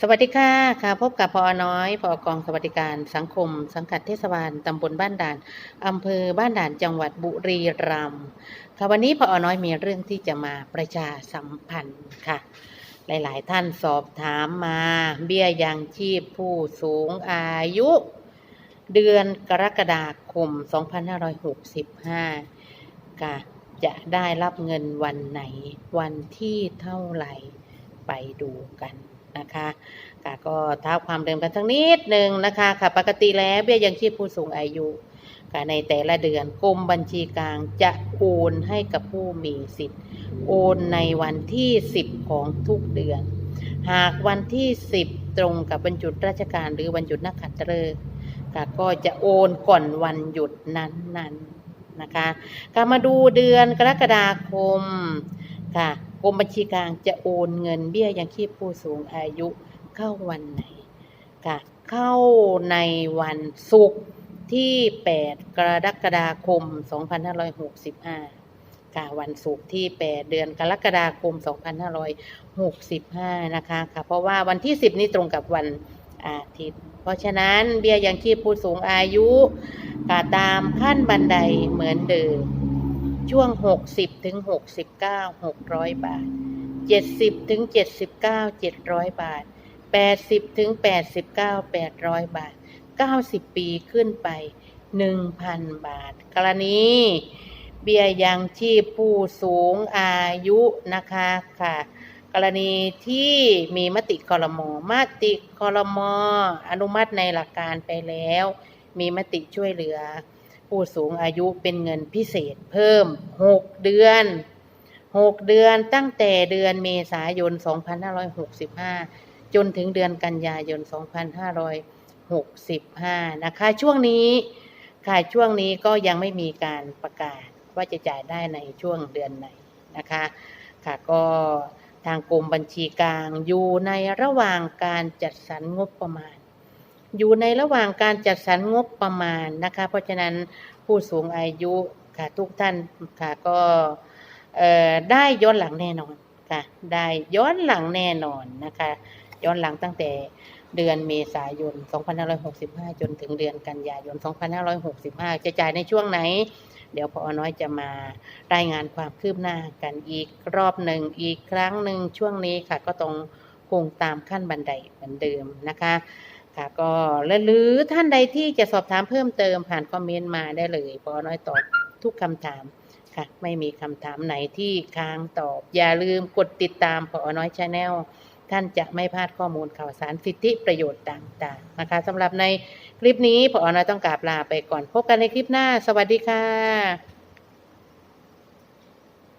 สวัสดีค่ะค่ะ พบกับพอน้อยพอกองสวัสดิการสังคม สังกัดเทศบาลตำบลบ้านด่านอำเภอบ้านด่านจังหวัดบุรีรัมย์ค่ะวันนี้พอน้อยมีเรื่องที่จะมาประชาสัมพันธ์ค่ะ หลายๆ ท่านสอบถามมา เบี้ยยังชีพผู้สูงอายุ เดือนกรกฎาคม 2565 ค่ะ จะได้รับเงินวันไหนวันที่เท่าไหร่ไปดูกัน นะคะค่ะก็ท้าความเดิมกันทั้งนิดหนึ่งนะคะค่ะปกติแล้วเบี้ยยังชีพผู้สูงอายุค่ะในแต่ละเดือนกรมบัญชีกลางจะโอนให้กับผู้มีสิทธิ์ โอนในวันที่ 10 ของทุกเดือน หากวันที่ 10 ตรงกับวันหยุดราชการหรือวันหยุดนักขัตฤกษ์ค่ะก็จะโอนก่อนวันหยุดนั้นๆนนะคะก็มาดูเดือนกรกฎาคมค่ะ รมบัญชีกลางจะโอนเงินเบี้ยยังชีพผู้สูงอายุเข้าวันไหนค่ะเข้าในวันศุกร์ที่ 8 กรกฎาคม 2565ค่ะวันศุกร์ที่ 8 เดือนกรกฎาคม 2565 นะคะค่ะเพราะว่าวันที่ 10 นี้ตรงกับวันอาทิตย์ เพราะฉะนั้นเบี้ยยังชีพผู้สูงอายุตามขั้นบันไดเหมือนเดิม ช่วง 60ถึง69 600 บาท 70ถึง79 700 บาท 80ถึง89 800 บาท 90 ปีขึ้นไป 1,000 บาท กรณี เบี้ยยังชีพผู้สูงอายุนะคะค่ะ กรณีที่มีมติคอรมอมติคอรมออนุมัติในหลักการไปแล้ว มีมติช่วยเหลือ ผู้สูงอายุเป็นเงินพิเศษเพิ่ม 6 เดือน 6 เดือนตั้งแต่เดือนเมษายน 2565 จนถึงเดือนกันยายน 2565 นะคะ ช่วงนี้ค่ะช่วงนี้ก็ยังไม่มีการประกาศว่าจะจ่ายได้ในช่วงเดือนไหนนะคะ ค่ะก็ทางกรมบัญชีกลางอยู่ในระหว่างการจัดสรรงบประมาณ อยู่ในระหว่างการจัดสรรงบประมาณนะคะ เพราะฉะนั้นผู้สูงอายุค่ะทุกท่านค่ะก็ได้ย้อนหลังแน่นอนค่ะ ได้ย้อนหลังแน่นอนนะคะ ย้อนหลังตั้งแต่เดือนเมษายน 2565 จนถึงเดือนกันยายน 2565 จะจ่ายในช่วงไหน เดี๋ยวพอน้อยจะมารายงานความคืบหน้ากันอีกรอบหนึ่งอีกครั้งหนึ่งช่วงนี้ค่ะ ก็ต้องคงตามขั้นบันไดเหมือนเดิมนะคะ ค่ะก็หรือท่านใดที่จะสอบถามเพิ่มเติมผ่านคอมเมนต์มาได้เลยพอน้อยตอบทุกคำถามค่ะ ไม่มีคำถามไหนที่ค้างตอบ อย่าลืมกดติดตามพอน้อยชาแนลท่านจะไม่พลาดข้อมูลข่าวสารสิทธิประโยชน์ต่างๆนะคะสำหรับในคลิปนี้พอน้อยต้องกราบลาไปก่อนพบกันในคลิปหน้า สวัสดีค่ะ